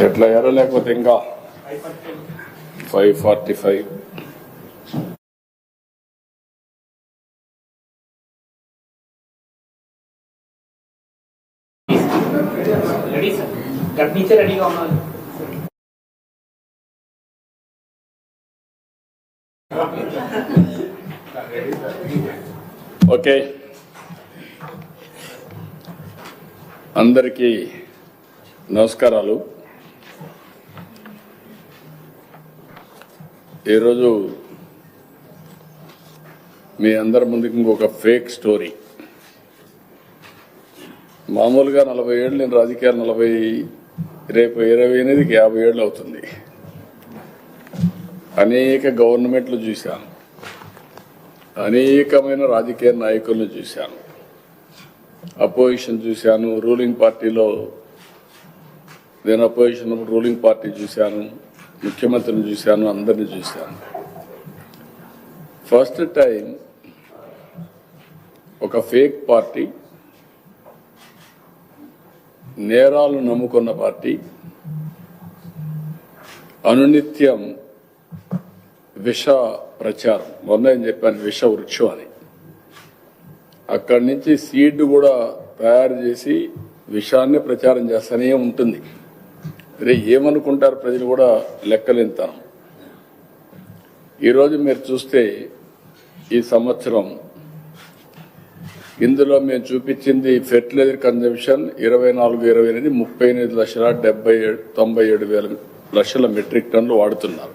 Settle అయ్యారో లేకపోతే ఇంకా ఫైవ్ ఫార్టీ ఫైవ్ రెడీగా ఓకే అందరికీ నమస్కారాలు. ఈరోజు మీ అందరి ముందుకు ఇంకొక ఫేక్ స్టోరీ మామూలుగా నలభై ఏళ్ళు నేను రాజకీయాలు నలభై రేపు ఇరవై ఎనిమిదికి యాభై ఏళ్ళు అవుతుంది. అనేక గవర్నమెంట్లు చూశాను. అనేకమైన రాజకీయ నాయకులను చూశాను. అపోజిషన్ చూశాను రూలింగ్ పార్టీలో నేను అపోజిషన్ రూలింగ్ పార్టీ చూశాను. ముఖ్యమంత్రిని చూశాను అందరిని చూశాను. ఫస్ట్ టైం ఒక ఫేక్ పార్టీ నేరాలు నమ్ముకున్న పార్టీ అనునిత్యం విష ప్రచారం. మొన్న ఏం చెప్పాను విష వృక్షం అని. అక్కడి నుంచి సీడ్ కూడా తయారు చేసి విషాన్ని ప్రచారం చేస్తూనే ఉంటుంది. రే ఏమనుకుంటారు ప్రజలు కూడా లెక్కలేంతాను ఈరోజు మీరు చూస్తే ఈ సంవత్సరం ఇందులో మేము చూపించింది ఫెర్టిలైజర్ కన్జంప్షన్ ఇరవై నాలుగు ఇరవై ఎనిమిది ముప్పై ఎనిమిది లక్షల డెబ్బై ఏడు తొంభై ఏడు వేల లక్షల మెట్రిక్ టన్లు వాడుతున్నారు.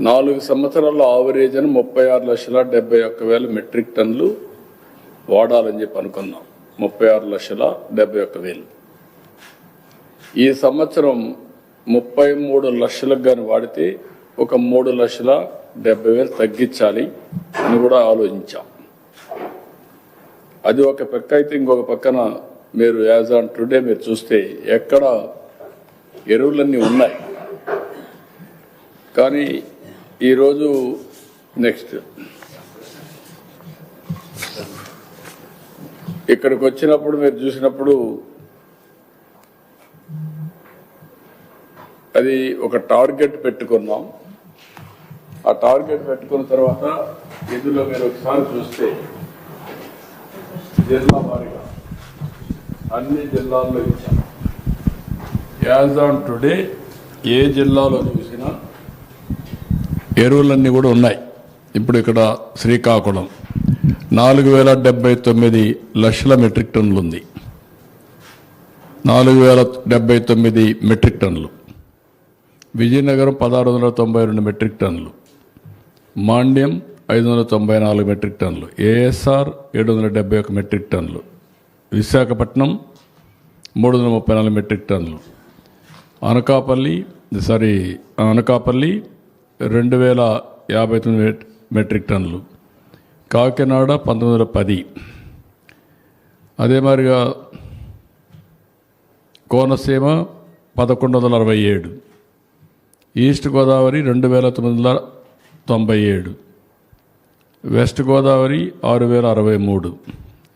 నాలుగు సంవత్సరాల ఆవరేజ్ అని ముప్పై ఆరు లక్షల డెబ్బై ఒక్క వేల మెట్రిక్ టన్లు వాడాలని చెప్పి అనుకున్నాం. ముప్పై ఆరు లక్షల డెబ్బై ఒక్క వేలు. ఈ సంవత్సరం ముప్పై మూడు లక్షలకు కానీ వాడితే ఒక మూడు లక్షల డెబ్బై వేలు తగ్గించాలి అని కూడా ఆలోచించాం. అది ఒక పక్క అయితే ఇంకొక పక్కన మీరు యాజ్ ఆన్ టుడే మీరు చూస్తే ఎక్కడ ఎరువులన్నీ ఉన్నాయి. కానీ ఈరోజు నెక్స్ట్. ఇక్కడికి వచ్చినప్పుడు మీరు చూసినప్పుడు అది ఒక టార్గెట్ పెట్టుకున్నాం. ఆ టార్గెట్ పెట్టుకున్న తర్వాత ఇందులో మీరు ఒకసారి చూస్తే జిల్లా వారిగా అన్ని జిల్లాల్లో ఇచ్చాం. యాజ్ ఆన్ టుడే ఏ జిల్లాలో చూసినా ఎరువులన్నీ కూడా ఉన్నాయి. ఇప్పుడు ఇక్కడ శ్రీకాకుళం. నాలుగు వేల డెబ్బై తొమ్మిది లక్షల మెట్రిక్ టన్నులు ఉంది. నాలుగు వేల డెబ్బై తొమ్మిది మెట్రిక్ టన్నులు. విజయనగరం పదహారు వందల తొంభై రెండు మెట్రిక్ టన్నులు. మాండ్యం ఐదు వందల తొంభై నాలుగు మెట్రిక్ టన్నులు. ఏఎస్ఆర్ ఏడు వందల డెబ్బై ఒక మెట్రిక్ టన్నులు. విశాఖపట్నం మూడు వందల ముప్పై నాలుగు మెట్రిక్ టన్నులు. అనకాపల్లి సారీ అనకాపల్లి రెండు వేల యాభై తొమ్మిది మెట్రిక్ టన్నులు. కాకినాడ పంతొమ్మిది వందల పది. అదే మాదిరిగా కోనసీమ పదకొండు వందల అరవై ఏడు. ఈస్ట్ గోదావరి రెండు వేల తొమ్మిది వందల తొంభై ఏడు. వెస్ట్ గోదావరి ఆరు వేల అరవై మూడు.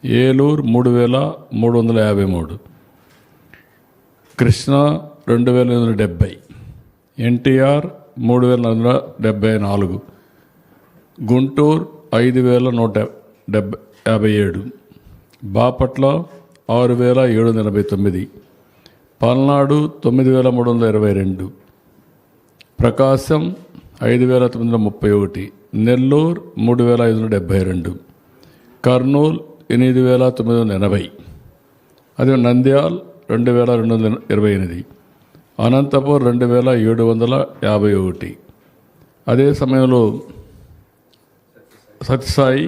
ఏలూరు మూడు వేల మూడు వందల యాభై మూడు. కృష్ణా రెండు వేల ఎనిమిది వందల డెబ్బై ఎన్టీఆర్ మూడు వేల నాలుగు వందల డెబ్బై నాలుగు. గుంటూరు ఐదు వేల నూట డెబ్బై యాభై ఏడు. బాపట్ల ఆరు వేల ఏడు వందల ఎనభై తొమ్మిది. పల్నాడు తొమ్మిది వేల మూడు వందల ఇరవై రెండు. ప్రకాశం ఐదు వేల తొమ్మిది వందల ముప్పై ఒకటి నెల్లూరు మూడు వేల ఐదు వందల డెబ్బై రెండు కర్నూలు ఎనిమిది వేల తొమ్మిది వందల ఎనభై అదే నంద్యాల్ రెండు వేల రెండు వందల ఇరవై ఎనిమిది అనంతపూర్ రెండు వేల ఏడు వందల యాభై ఒకటి. అదే సమయంలో సత్యసాయి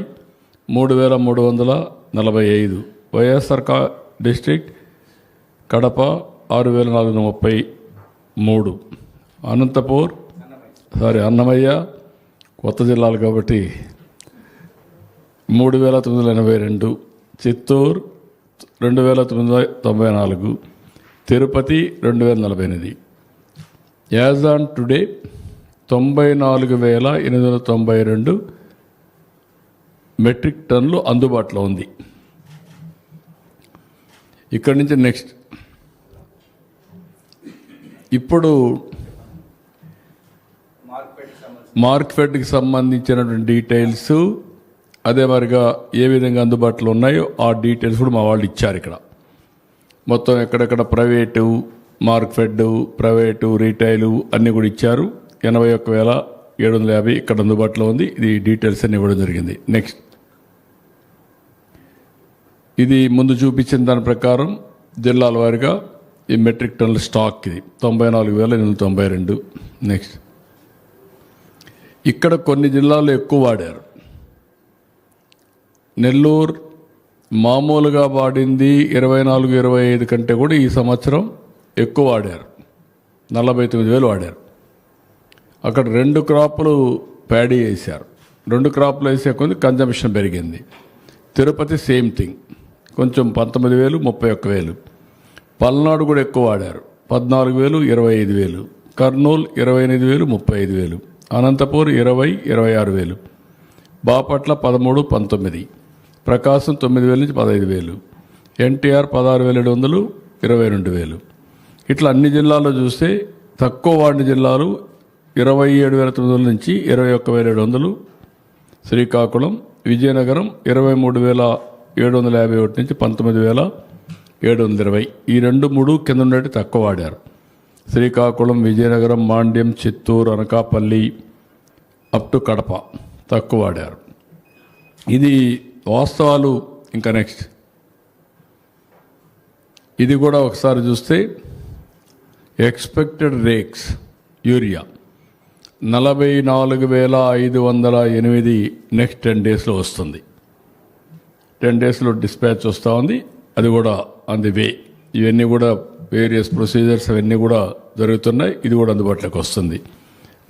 మూడు వేల మూడు వందల నలభై ఐదు వైఎస్ఆర్ కా డిస్ట్రిక్ట్ కడప ఆరు వేల నాలుగు వందల ముప్పై మూడు. అనంతపూర్ సారీ అన్నమయ్య కొత్త జిల్లాలు కాబట్టి మూడు వేల తొమ్మిది వందల ఎనభై రెండు చిత్తూరు రెండు వేల తొమ్మిది వందల తొంభై నాలుగు తిరుపతి రెండు వేల నలభై ఎనిమిది. యాజ్ ఆన్ టుడే తొంభై నాలుగు వేల ఎనిమిది వందల తొంభై రెండు మెట్రిక్ టన్లు అందుబాటులో ఉంది. ఇక్కడి నుంచి నెక్స్ట్. ఇప్పుడు మార్క్ఫెడ్కి సంబంధించినటువంటి డీటెయిల్స్ అదే మరిగా ఏ విధంగా అందుబాటులో ఉన్నాయో ఆ డీటెయిల్స్ కూడా మా వాళ్ళు ఇచ్చారు ఇక్కడ. మొత్తం ఎక్కడెక్కడ ప్రైవేటు మార్క్ఫెడ్ ప్రైవేటు రీటైలు అన్నీ కూడా ఇచ్చారు. ఎనభై ఒక్క వేల ఏడు వందల యాభై ఇక్కడ అందుబాటులో ఉంది. ఇది డీటెయిల్స్ అన్ని ఇవ్వడం జరిగింది. నెక్స్ట్ ఇది ముందు చూపించిన దాని ప్రకారం జిల్లాల వారిగా ఈ మెట్రిక్ టన్నుల స్టాక్ ఇది. తొంభై నాలుగు వేల ఎనిమిది తొంభై రెండు. నెక్స్ట్ ఇక్కడ కొన్ని జిల్లాల్లో ఎక్కువ వాడారు. నెల్లూరు మామూలుగా వాడింది ఇరవై నాలుగు ఇరవై ఐదు కంటే కూడా ఈ సంవత్సరం ఎక్కువ వాడారు. నలభై తొమ్మిది వేలు వాడారు. అక్కడ రెండు క్రాపులు ప్యాడీ వేశారు. రెండు క్రాపులు వేసే కొద్ది కన్జంప్షన్ పెరిగింది. Tirupati same thing. కొంచెం పంతొమ్మిది వేలు ముప్పై ఒక్క వేలు. పల్నాడు కూడా ఎక్కువ వాడారు. పద్నాలుగు వేలు ఇరవై ఐదు వేలు. కర్నూలు ఇరవై ఎనిమిది వేలు ముప్పై ఐదు వేలు. అనంతపూర్ ఇరవై ఇరవై ఆరు వేలు. బాపట్ల పదమూడు పంతొమ్మిది. ప్రకాశం తొమ్మిది వేల నుంచి పదహైదు వేలు. ఎన్టీఆర్ పదహారు వేల ఏడు వందలు ఇరవై రెండు వేలు. ఇట్లా అన్ని జిల్లాల్లో చూస్తే తక్కువ వాడిన జిల్లాలు ఇరవై ఏడు వేల తొమ్మిది వందల నుంచి ఇరవై ఒక్క వేల ఏడు వందలు. శ్రీకాకుళం విజయనగరం ఇరవై మూడు వేల ఏడు వందల యాభై ఒకటి నుంచి పంతొమ్మిది వేల ఏడు వందల ఇరవై. ఈ రెండు మూడు కింద ఉండేటి తక్కువ వాడారు. శ్రీకాకుళం విజయనగరం మాండ్యం చిత్తూరు అనకాపల్లి అప్ టు కడప తక్కువ వాడారు. ఇది వాస్తవాలు ఇంకా నెక్స్ట్ ఇది కూడా ఒకసారి చూస్తే ఎక్స్పెక్టెడ్ రేక్స్ యూరియా నలభై నాలుగు వేల ఐదు వందల ఎనిమిది నెక్స్ట్ టెన్ డేస్లో వస్తుంది. టెన్ డేస్లో డిస్పాచ్ వస్తూ ఉంది. అది కూడా ఆన్ ది వే ఇవన్నీ కూడా వేరియస్ ప్రొసీజర్స్ అవన్నీ కూడా జరుగుతున్నాయి. ఇది కూడా అందుబాటులోకి వస్తుంది.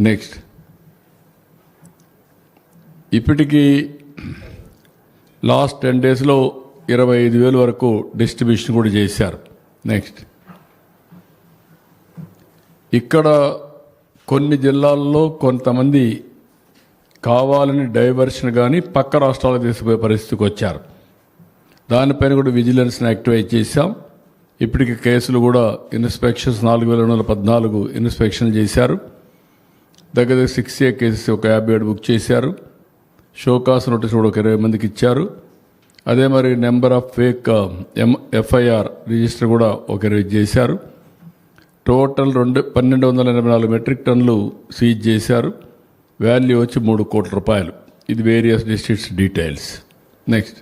నెక్స్ట్ ఇప్పటికీ లాస్ట్ టెన్ డేస్లో ఇరవై ఐదు వేల వరకు డిస్ట్రిబ్యూషన్ కూడా చేశారు. నెక్స్ట్ ఇక్కడ కొన్ని జిల్లాల్లో కొంతమంది కావాలని డైవర్షన్ కానీ పక్క రాష్ట్రాలకు తీసుకుపోయే పరిస్థితికి వచ్చారు. దానిపైన కూడా విజిలెన్స్ని యాక్టివేట్ చేశాం. ఇప్పటికి కేసులు కూడా ఇన్స్పెక్షన్స్ నాలుగు వేల రెండు వందల పద్నాలుగు ఇన్స్పెక్షన్ చేశారు. దగ్గర దగ్గర సిక్స్ ఏ కేసెస్ ఒక యాభై ఏడు బుక్ చేశారు. షోకాస్ నోటీస్ కూడా ఒక ఇరవై మందికి ఇచ్చారు. అదే మరి నెంబర్ ఆఫ్ ఫేక్ um, ఎం ఎఫ్ఐఆర్ రిజిస్టర్ కూడా ఒక ఇరవై చేశారు. టోటల్ రెండు పన్నెండు వందల ఎనభై నాలుగు మెట్రిక్ టన్నులు సీజ్ చేశారు. వాల్యూ వచ్చి మూడు కోట్ల రూపాయలు. ఇది వేరియస్ డిస్ట్రిక్ట్స్ డీటెయిల్స్. నెక్స్ట్.